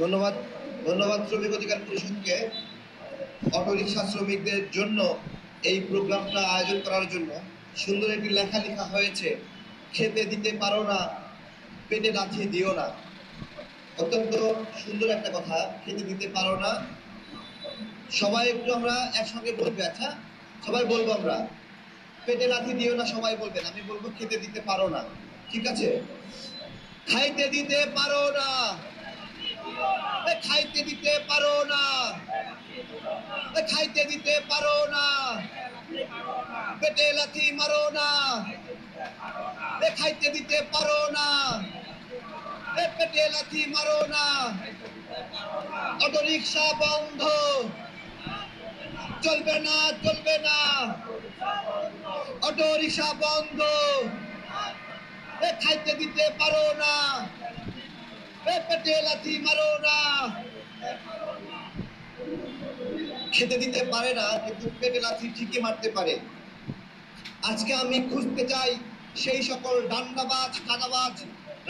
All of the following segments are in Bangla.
ধন্যবাদ ধন্যবাদ শ্রমিক অধিকার পরিষদকে। অটোরিকশা শ্রমিকদের জন্য এই প্রোগ্রামটা আয়োজন করার জন্য। সুন্দর একটি লেখা লেখা হয়েছে, খেতে দিতে পারো না, পেটে লাথি দিও না। অত্যন্ত সুন্দর একটা কথা, খেতে দিতে পারো না। সবাই একটু আমরা একসঙ্গে বলবে আচ্ছা? সবাই বলব আমরা। পেটে লাথি দিও না, সবাই বলবেন আমি বলব খেতে দিতে পারো না। ঠিক আছে? খাইতে দিতে পারো না। খাইতে দিতে পারো না। খাইতে দিতে পারো না। পেটে লাথি মারো না। খাইতে দিতে পারো না। পেটে লাথি মারো না। অটো রিক্সা বন্ধ। চলবে না চলবে না। অটো রিক্সা বন্ধ খাইতে দিতে পারো না। মারো না। খেতে দিতে পারে না, কিন্তু পেটে লাথি ঠিকই মারতে পারে। আজকে আমি খুঁজতে চাই সেই সকল ডান্ডাবাজ, কাদাবাজ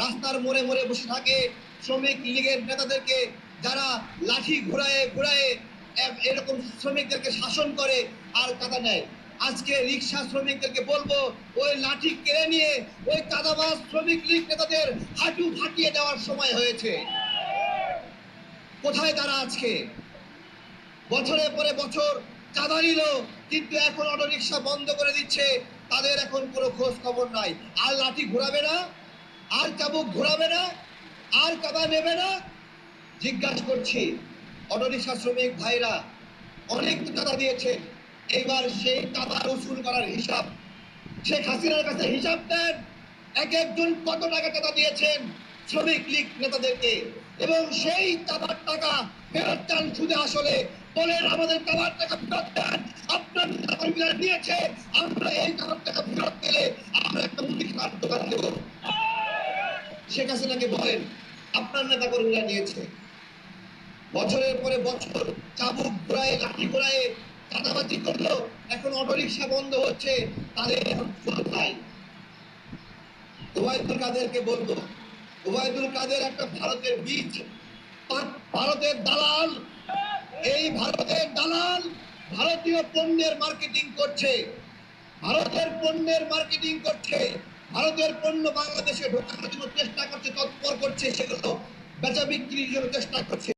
রাস্তার মোড়ে মোড়ে বসে থাকে শ্রমিক লীগের নেতাদেরকে, যারা লাঠি ঘুরায়ে ঘুরায়ে এরকম শ্রমিকদেরকে শাসন করে আর কাদা নেয়। আজকে রিক্সা শ্রমিকদেরকে বলব, ওই লাঠি কেড়ে নিয়ে ওই কাদাবাজ শ্রমিক লীগ নেতাদের হাঁটু ফাটিয়ে দেওয়ার সময় হয়েছে। কোথায় তারা আজকে? বছরের পরে বছর চাঁদা নিল, কিন্তু এখন অটো রিক্সা বন্ধ করে দিচ্ছে, তাদের এখন কোনো খোঁজ খবর নাই। আর লাঠি ঘোরাবে না, আর চাবুক ঘোরাবে না, আর কাদা নেবে না। জিজ্ঞাসা করছি অটো রিক্সা শ্রমিক ভাইরা, অনেক টাকা দিয়েছে এবার সেই টাকা উসুল করার হিসাব। শেখ হাসিনার কাছে হিসাব দেন এক একজন কত টাকা টাকা দিয়েছেন শ্রমিক লীগ নেতাদেরকে? এবং সেই টাকার টাকা ফেরত চান সুদে আসলে। বলেন, আমাদের টাকার টাকা ফেরত দেন। আপনার কর্মীরা নিয়েছে আমরা এই টাকার টাকা ফেরত পেলে আমরা একটা মুদি খাওয়ার দোকান দেব। শেখ হাসিনাকে বলেন, আপনার নেতা কর্মীরা নিয়েছে বছরের পরে বছর চাবুক ঘোরায়, লাঠি চাঁদাবাজি করল। এখন অটোরিকশা বন্ধ হচ্ছে, তাদের এখন নাই। ওবায়দুল কাদেরকে বলব, ওবায়দুল কাদের একটা ভারতের বীজ। ভারতের দালাল, এই ভারতের দালাল ভারতীয় পণ্যের মার্কেটিং করছে। ভারতের পণ্যের মার্কেটিং করছে। ভারতের পণ্য বাংলাদেশে ঢোকানোর জন্য চেষ্টা করছে, তৎপর করছে, সেগুলো বেচা বিক্রির জন্য চেষ্টা করছে।